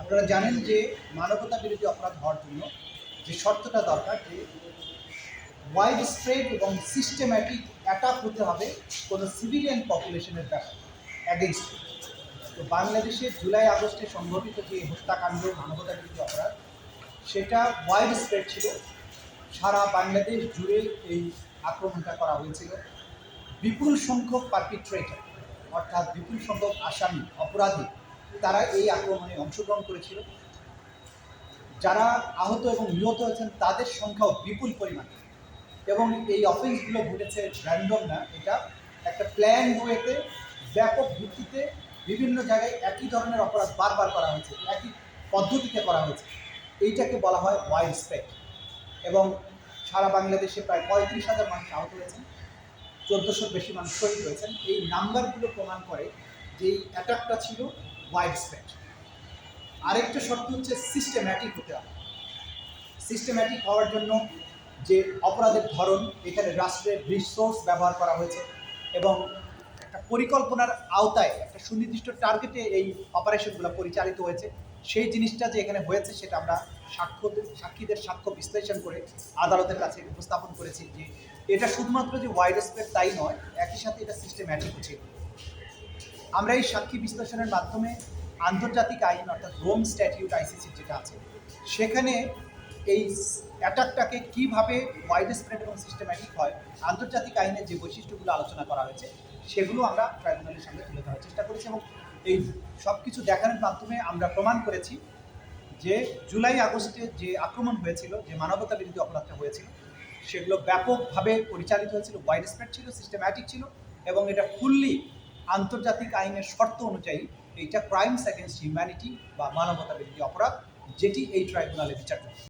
আপনারা জানেন যে মানবতা বিরোধী অপরাধ হওয়ার জন্য যে শর্তটা দরকার যে ওয়াইড স্প্রেড এবং সিস্টেম্যাটিক অ্যাটাক হতে হবে কোনো সিভিলিয়ান পপুলেশনের ব্যাপারে অ্যাগেনস্ট তো বাংলাদেশে জুলাই আগস্টে সংঘটিত যে হত্যাকাণ্ড, মানবতা বিরোধী অপরাধ, সেটা ওয়াইড স্প্রেড ছিল। সারা বাংলাদেশ জুড়ে এই আক্রমণটা করা হয়েছিল। বিপুল সংখ্যক পারপিট্রেটার অর্থাৎ বিপুল সংখ্যক আসামি, অপরাধী তারা এই আক্রমণে অংশগ্রহণ করেছিল। যারা আহত এবং নিহত হয়েছেন, তাদের সংখ্যাও বিপুল পরিমাণে। এবং এই অফেন্সগুলো ঘটেছে র্যান্ডম না, এটা একটা প্ল্যান ওয়েতে ব্যাপক ভিত্তিতে বিভিন্ন জায়গায় একই ধরনের অপরাধ বারবার করা হয়েছে, একই পদ্ধতিতে করা হয়েছে। এইটাকে বলা হয় ওয়াইড স্প্রেড এবং সারা বাংলাদেশে প্রায় পঁয়ত্রিশ হাজার মানুষ আহত হয়েছেন, চোদ্দোশোর বেশি মানুষ শহীদ হয়েছেন। এই নাম্বারগুলো প্রমাণ করে যে এই অ্যাটাকটা ছিল ওয়াইড স্প্রেড আরেকটা শর্ত হচ্ছে সিস্টেম্যাটিক হতে হবে। সিস্টেম্যাটিক হওয়ার জন্য যে অপরাধের ধরন, এখানে রাষ্ট্রের রিসোর্স ব্যবহার করা হয়েছে এবং একটা পরিকল্পনার আওতায় একটা সুনির্দিষ্ট টার্গেটে এই অপারেশনগুলো পরিচালিত হয়েছে। সেই জিনিসটা যে এখানে হয়েছে সেটা আমরা সাক্ষ্য সাক্ষীদের সাক্ষ্য বিশ্লেষণ করে আদালতের কাছে উপস্থাপন করেছি যে এটা শুধুমাত্র যে ওয়াইড স্প্রেড তাই নয়, একই সাথে এটা সিস্টেম্যাটিক ছিল। আমরা এই সাক্ষী বিশ্লেষণের মাধ্যমে আন্তর্জাতিক আইন, অর্থাৎ রোম স্ট্যাটিউট, আইসিসি যেটা আছে, সেখানে এই অ্যাটাকটাকে কীভাবে ওয়াইড স্প্রেড এবং সিস্টেম্যাটিক হয়, আন্তর্জাতিক আইনের যে বৈশিষ্ট্যগুলো আলোচনা করা হয়েছে, সেগুলো আমরা ট্রাইব্যুনালের সামনে তুলে ধরার চেষ্টা করেছি এবং এই সব কিছু দেখানোর মাধ্যমে আমরা প্রমাণ করেছি যে জুলাই আগস্টে যে আক্রমণ হয়েছিল, যে মানবতা বিরোধী অপরাধটা হয়েছিল, সেগুলো ব্যাপকভাবে পরিচালিত হয়েছিল ওয়াইড স্প্রেড ছিল সিস্টেম্যাটিক ছিল এবং এটা ফুললি আন্তর্জাতিক আইনের শর্ত অনুযায়ী এইটা ক্রাইমস অ্যাগেনস্ট হিউম্যানিটি বা মানবতা বিরোধী অপরাধ, যেটি এই ট্রাইব্যুনালে বিচার করে